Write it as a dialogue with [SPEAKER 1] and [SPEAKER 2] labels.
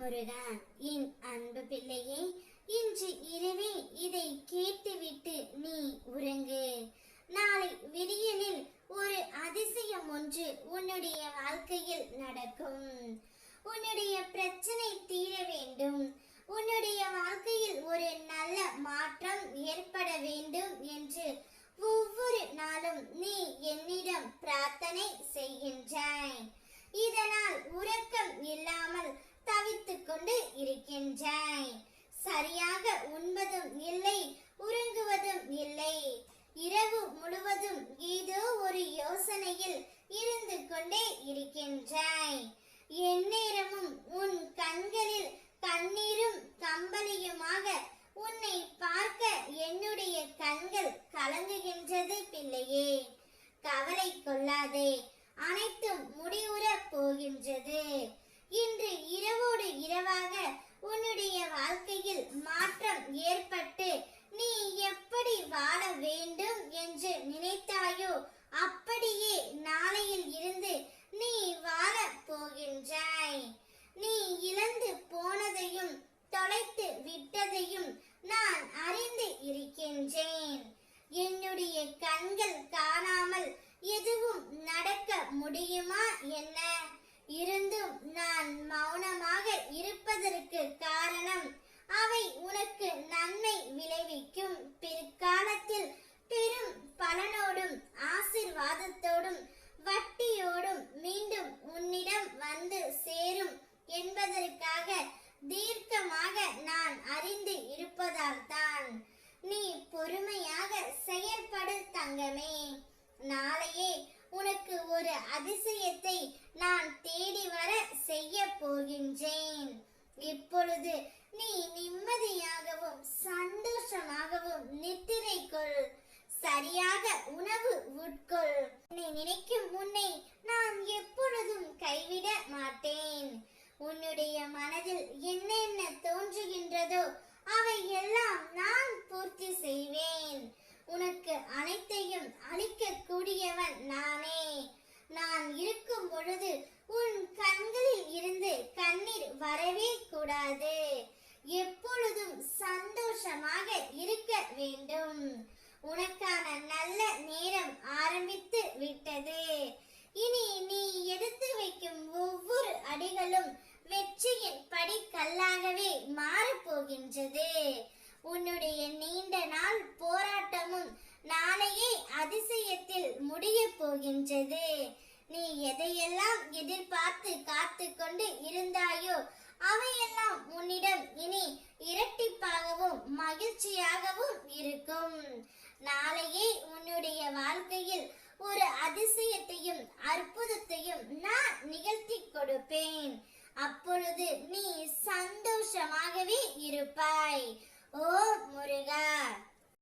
[SPEAKER 1] முருகா என் அன்பு பிள்ளையே இன்று இரவே இதை கேட்டுவிட்டு நீ உறங்கு. நாளை விடியலில் ஒரு அதிசயம் ஒன்று உன்னுடைய வாழ்க்கையில் நடக்கும். உன்னுடைய பிரச்சனை தீர வேண்டும். உன்னுடைய வாழ்க்கையில் ஒரு நல்ல மாற்றம் ஏற்பட வேண்டும் என்று ஒவ்வொரு நாளும் நீ என்னிடம் பிரார்த்தனை செய்கின்றாய். இதனால் உறக்கம் இல்லாமல் தவித்துக் கொண்டு இருக்கின்றாய். சரியாக உண்பதும் இல்லை உறங்குவதும் இல்லை. இரவு முழுவதும் ஏதோ ஒரு யோசனையில் இருந்து கொண்டே இருக்கின்றாய். எந்நேரமும் உன் கண்களில் கண்ணீரும் கம்பளியுமாக உன்னை பார்க்க என்னுடைய கண்கள் கலங்குகின்றது பிள்ளையே கவலை கொள்ளாதே அனைத்தும் முடிவுற போகின்றது இன்று இரவோடு இரவாக உன்னுடைய வாழ்க்கையில் மாற்றம் ஏற்பட்டு நீ எப்படி வாழ வேண்டும் என்று நினைத்தாயோ அப்படியே நாளையில் இருந்து நீ வாழ போகின்றாய் நீ இழந்து போனதையும் தொலைத்து விட்டதையும் நான் அறிந்து இருக்கின்றேன் என்னுடைய கண்கள் காணாமல் எதுவும் நடக்க முடியுமா என்ன? இருந்தும் நான் மௌனமாக இருப்பதற்கு காரணம் அவை உனக்கு நன்மை விளைவிக்கும். பிற்காலத்தில் பெரும் பலனோடும் ஆசிர்வாதத்தோடும் வட்டியோடும் மீண்டும் உன்னிடம் வந்து சேரும் என்பதற்காக தீர்க்கமாக நான் அறிந்து இருப்பதால் தான் நீ பொறுமையாக செயல்படு தங்கமே. நாளையே உனக்கு ஒரு அதிசயத்தை நான் தேடி வர செய்ய போகின்றேன். இப்பொழுது நீ நிம்மதியாகவும் சந்தோஷமாகவும் நித்திரை கொள். சரியாக உணவு உட்கொள். நீ நினைக்கும் உன்னை நான் எப்பொழுதும் கைவிட மாட்டேன். உன்னுடைய மனதில் என்னென்ன தோன்றுகின்றதோ அவை எல்லாம் நான் பூர்த்தி செய்வேன். உனக்கு அனைத்தையும் அளிக்க கூடியவன் நானே. நான் இருக்கும் பொழுது உன் கண்களில் இருந்து கண்ணீர் வரவே கூடாது. எப்பொழுதும் சந்தோஷமாக இருக்க வேண்டும். உனக்கான நல்ல நேரம் ஆரம்பித்து விட்டது. இனி நீ எடுத்து வைக்கும் ஒவ்வொரு அடிகளும் வெற்றியின் படிக்கல்லாகவே மாறப்போகின்றது. உன்னுடைய நீண்ட நாள் போராட்டமும் நாளையே அதிசயத்தில் முடிய போகின்றது. நீ எதையெல்லாம் எதிர்பார்த்து காத்து கொண்டு இருந்தாயோ அவையெல்லாம் உன்னிடம் இனி இரட்டிப்பாகவும் மகிழ்ச்சியாகவும் இருக்கும். நாளையே உன்னுடைய வாழ்க்கையில் ஒரு அதிசயத்தையும் அற்புதத்தையும் நான் நிகழ்த்தி கொடுப்பேன். அப்பொழுது நீ சந்தோஷமாகவே இருப்பாய். ஓ முருகா.